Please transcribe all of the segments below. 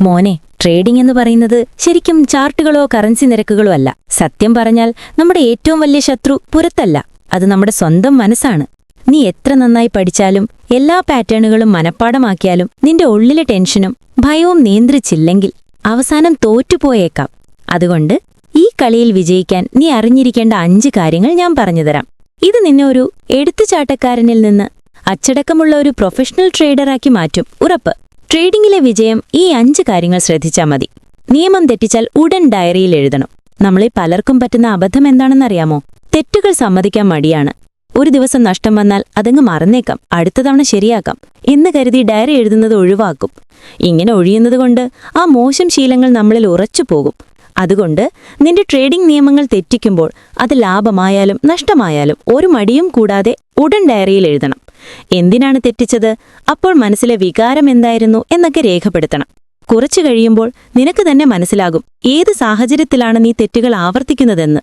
മോനെ ട്രേഡിംഗ് എന്ന് പറയുന്നത് ശരിക്കും ചാർട്ടുകളോ കറൻസി നിരക്കുകളോ അല്ല. സത്യം പറഞ്ഞാൽ നമ്മുടെ ഏറ്റവും വലിയ ശത്രു പുറത്തല്ല അത് നമ്മുടെ സ്വന്തം മനസ്സാണ്. നീ എത്ര നന്നായി പഠിച്ചാലും എല്ലാ പാറ്റേണുകളും മനഃപ്പാടമാക്കിയാലും നിന്റെ ഉള്ളിലെ ടെൻഷനും ഭയവും നിയന്ത്രിച്ചില്ലെങ്കിൽ അവസാനം തോറ്റുപോയേക്കാം. അതുകൊണ്ട് ഈ കളിയിൽ വിജയിക്കാൻ നീ അറിഞ്ഞിരിക്കേണ്ട അഞ്ച് കാര്യങ്ങൾ ഞാൻ പറഞ്ഞുതരാം. ഇത് നിന്നെ ഒരു എടുത്തുചാട്ടക്കാരനിൽ നിന്ന് അച്ചടക്കമുള്ള ഒരു പ്രൊഫഷണൽ ട്രേഡറാക്കി മാറ്റും. ഉറപ്പ്. ട്രേഡിംഗിലെ വിജയം ഈ അഞ്ച് കാര്യങ്ങൾ ശ്രദ്ധിച്ചാൽ മതി. നിയമം തെറ്റിച്ചാൽ ഉടൻ ഡയറിയിൽ എഴുതണം. നമ്മളെ പലർക്കും പറ്റുന്ന അബദ്ധം എന്താണെന്നറിയാമോ? തെറ്റുകൾ സമ്മതിക്കാൻ മടിയാണ്. ഒരു ദിവസം നഷ്ടം വന്നാൽ അതങ്ങ് മറന്നേക്കാം. അടുത്ത തവണ ശരിയാക്കാം. എന്ന് കരുതി ഡയറി എഴുതുന്നത് ഒഴിവാക്കും. ഇങ്ങനെ ഒഴിയുന്നതുകൊണ്ട് ആ മോശം ശീലങ്ങൾ നമ്മളിൽ ഉറച്ചു പോകും. അതുകൊണ്ട് നിന്റെ ട്രേഡിംഗ് നിയമങ്ങൾ തെറ്റിക്കുമ്പോൾ അത് ലാഭമായാലും നഷ്ടമായാലും ഒരു മടിയും കൂടാതെ ഉടൻ ഡയറിയിൽ എഴുതണം. എന്തിനാണ് തെറ്റിച്ചത്? അപ്പോൾ മനസ്സിലെ വികാരം എന്തായിരുന്നു എന്നൊക്കെ രേഖപ്പെടുത്തണം. കുറച്ചു കഴിയുമ്പോൾ നിനക്ക് തന്നെ മനസ്സിലാകും ഏത് സാഹചര്യത്തിലാണ് നീ തെറ്റുകൾ ആവർത്തിക്കുന്നതെന്ന്.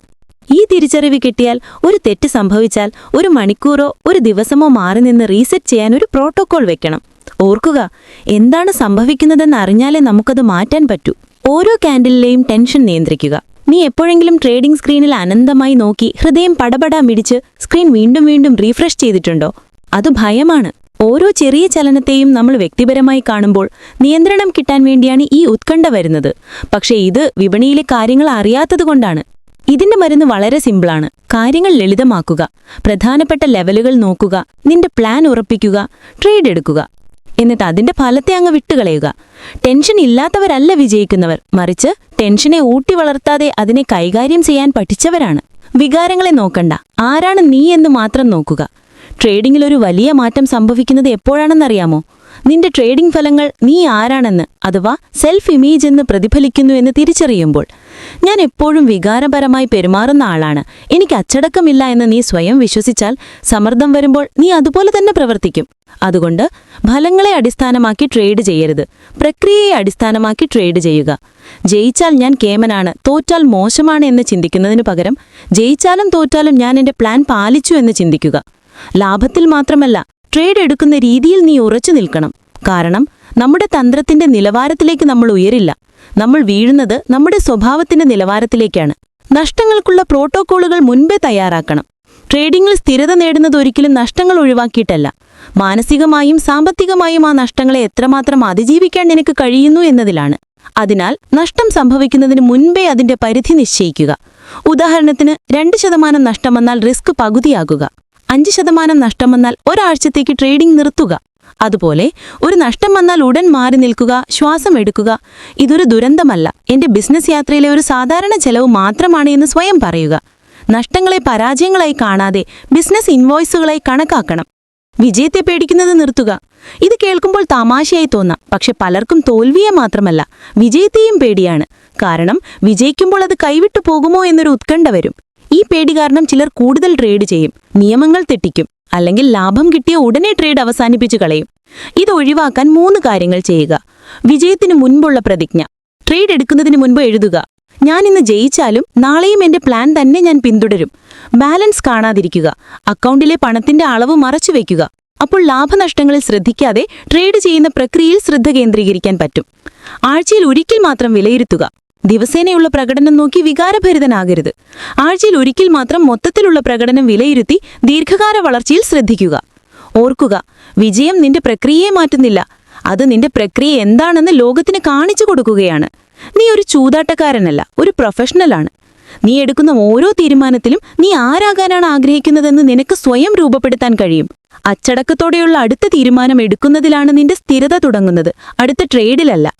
ഈ തിരിച്ചറിവ് കിട്ടിയാൽ ഒരു തെറ്റ് സംഭവിച്ചാൽ ഒരു മണിക്കൂറോ ഒരു ദിവസമോ മാറി നിന്ന് റീസെറ്റ് ചെയ്യാൻ ഒരു പ്രോട്ടോകോൾ വെക്കണം. ഓർക്കുക എന്താണ് സംഭവിക്കുന്നതെന്ന് അറിഞ്ഞാലേ നമുക്കത് മാറ്റാൻ പറ്റൂ. ഓരോ കാൻഡിലെയും ടെൻഷൻ നിയന്ത്രിക്കുക. നീ എപ്പോഴെങ്കിലും ട്രേഡിംഗ് സ്ക്രീനിൽ അനന്തമായി നോക്കി ഹൃദയം പടപടാ മിടിച്ച് സ്ക്രീൻ വീണ്ടും വീണ്ടും റീഫ്രഷ് ചെയ്തിട്ടുണ്ടോ? അത് ഭയമാണ്. ഓരോ ചെറിയ ചലനത്തെയും നമ്മൾ വ്യക്തിപരമായി കാണുമ്പോൾ നിയന്ത്രണം കിട്ടാൻ വേണ്ടിയാണ് ഈ ഉത്കണ്ഠ വരുന്നത്. പക്ഷേ ഇത് വിപണിയിലെ കാര്യങ്ങൾ അറിയാത്തതുകൊണ്ടാണ് ഇതിന്റെ മരുന്ന് വളരെ സിമ്പിളാണ് കാര്യങ്ങൾ ലളിതമാക്കുക. പ്രധാനപ്പെട്ട ലെവലുകൾ നോക്കുക. നിന്റെ പ്ലാൻ ഉറപ്പിക്കുക. ട്രേഡ് എടുക്കുക. എന്നിട്ട് അതിന്റെ ഫലത്തെ അങ്ങ് വിട്ടുകളയുക. ടെൻഷൻ ഇല്ലാത്തവരല്ല വിജയിക്കുന്നവർ. മറിച്ച് ടെൻഷനെ ഊട്ടി വളർത്താതെ അതിനെ കൈകാര്യം ചെയ്യാൻ പഠിച്ചവരാണ്. വികാരങ്ങളെ നോക്കണ്ട. ആരാണ് നീ എന്ന് മാത്രം നോക്കുക. ട്രേഡിംഗിൽ ഒരു വലിയ മാറ്റം സംഭവിക്കുന്നത് എപ്പോഴാണെന്നറിയാമോ? നിന്റെ ട്രേഡിംഗ് ഫലങ്ങൾ നീ ആരാണെന്ന് അഥവാ സെൽഫ് ഇമേജ് എന്ന് പ്രതിഫലിക്കുന്നു എന്ന് തിരിച്ചറിയുമ്പോൾ ഞാൻ എപ്പോഴും വികാരപരമായി പെരുമാറുന്ന ആളാണ്. എനിക്ക് അച്ചടക്കമില്ല എന്ന് നീ സ്വയം വിശ്വസിച്ചാൽ സമ്മർദ്ദം വരുമ്പോൾ നീ അതുപോലെ തന്നെ പ്രവർത്തിക്കും. അതുകൊണ്ട് ഫലങ്ങളെ അടിസ്ഥാനമാക്കി ട്രേഡ് ചെയ്യരുത്. പ്രക്രിയയെ അടിസ്ഥാനമാക്കി ട്രേഡ് ചെയ്യുക. ജയിച്ചാൽ ഞാൻ കേമനാണ് തോറ്റാൽ മോശമാണ് എന്ന് ചിന്തിക്കുന്നതിനു പകരം ജയിച്ചാലും തോറ്റാലും ഞാൻ എന്റെ പ്ലാൻ പാലിച്ചു എന്ന് ചിന്തിക്കുക. ലാഭത്തിൽ മാത്രമല്ല ട്രേഡ് എടുക്കുന്ന രീതിയിൽ നീ ഉറച്ചു നിൽക്കണം. കാരണം നമ്മുടെ തന്ത്രത്തിന്റെ നിലവാരത്തിലേക്ക് നമ്മൾ ഉയരില്ല. നമ്മൾ വീഴുന്നത് നമ്മുടെ സ്വഭാവത്തിന്റെ നിലവാരത്തിലേക്കാണ്. നഷ്ടങ്ങൾക്കുള്ള പ്രോട്ടോക്കോളുകൾ മുൻപേ തയ്യാറാക്കണം. ട്രേഡിംഗിൽ സ്ഥിരത നേടുന്നത് ഒരിക്കലും നഷ്ടങ്ങൾ ഒഴിവാക്കിയിട്ടല്ല. മാനസികമായും സാമ്പത്തികമായും ആ നഷ്ടങ്ങളെ എത്രമാത്രം അതിജീവിക്കാൻ നിനക്ക് കഴിയുന്നു എന്നതിലാണ്. അതിനാൽ നഷ്ടം സംഭവിക്കുന്നതിന് മുൻപേ അതിന്റെ പരിധി നിശ്ചയിക്കുക. ഉദാഹരണത്തിന് രണ്ട് ശതമാനം നഷ്ടം വന്നാൽ റിസ്ക് പകുതിയാകുക. അഞ്ച് ശതമാനം നഷ്ടം വന്നാൽ ഒരാഴ്ചത്തേക്ക് ട്രേഡിംഗ് നിർത്തുക. അതുപോലെ ഒരു നഷ്ടം വന്നാൽ ഉടൻ മാറി നിൽക്കുക ശ്വാസം എടുക്കുക ഇതൊരു ദുരന്തമല്ല. എന്റെ ബിസിനസ് യാത്രയിലെ ഒരു സാധാരണ ചെലവ് മാത്രമാണ് എന്ന് സ്വയം പറയുക. നഷ്ടങ്ങളെ പരാജയങ്ങളായി കാണാതെ ബിസിനസ് ഇൻവോയ്സുകളായി കണക്കാക്കണം. വിജയത്തെ പേടിക്കുന്നത് നിർത്തുക. ഇത് കേൾക്കുമ്പോൾ തമാശയായി തോന്നാം. പക്ഷെ പലർക്കും തോൽവിയെ മാത്രമല്ല വിജയത്തെയും പേടിയാണ്. കാരണം വിജയിക്കുമ്പോൾ അത് കൈവിട്ടു പോകുമോ എന്നൊരു ഉത്കണ്ഠ വരും. ഈ പേടി കാരണം ചിലർ കൂടുതൽ ട്രേഡ് ചെയ്യും നിയമങ്ങൾ തെറ്റിക്കും അല്ലെങ്കിൽ ലാഭം കിട്ടിയ ഉടനെ ട്രേഡ് അവസാനിപ്പിച്ചു കളയും. ഇത് ഒഴിവാക്കാൻ മൂന്ന് കാര്യങ്ങൾ ചെയ്യുക. വിജയത്തിനു മുൻപുള്ള പ്രതിജ്ഞ. ട്രേഡ് എടുക്കുന്നതിന് മുൻപ് എഴുതുക. ഞാൻ ഇന്ന് ജയിച്ചാലും നാളെയും എന്റെ പ്ലാൻ തന്നെ ഞാൻ പിന്തുടരും. ബാലൻസ് കാണാതിരിക്കുക. അക്കൗണ്ടിലെ പണത്തിന്റെ അളവ് മറച്ചു വയ്ക്കുക അപ്പോൾ ലാഭനഷ്ടങ്ങളിൽ ശ്രദ്ധിക്കാതെ ട്രേഡ് ചെയ്യുന്ന പ്രക്രിയയിൽ ശ്രദ്ധ കേന്ദ്രീകരിക്കാൻ പറ്റും. ആഴ്ചയിൽ ഒരിക്കൽ മാത്രം വിലയിരുത്തുക. ദിവസേനയുള്ള പ്രകടനം നോക്കി വികാരഭരിതനാകരുത്. ആഴ്ചയിൽ ഒരിക്കൽ മാത്രം മൊത്തത്തിലുള്ള പ്രകടനം വിലയിരുത്തി ദീർഘകാല വളർച്ചയിൽ ശ്രദ്ധിക്കുക. ഓർക്കുക വിജയം നിന്റെ പ്രക്രിയയെ മാറ്റുന്നില്ല. അത് നിന്റെ പ്രക്രിയ എന്താണെന്ന് ലോകത്തിന് കാണിച്ചു കൊടുക്കുകയാണ്. നീ ഒരു ചൂതാട്ടക്കാരനല്ല ഒരു പ്രൊഫഷണലാണ്. നീ എടുക്കുന്ന ഓരോ തീരുമാനത്തിലും നീ ആരാകാനാണ് ആഗ്രഹിക്കുന്നതെന്ന് നിനക്ക് സ്വയം രൂപപ്പെടുത്താൻ കഴിയും. അച്ചടക്കത്തോടെയുള്ള അടുത്ത തീരുമാനം എടുക്കുന്നതിലാണ് നിന്റെ സ്ഥിരത തുടങ്ങുന്നത്. അടുത്ത ട്രേഡിലല്ല.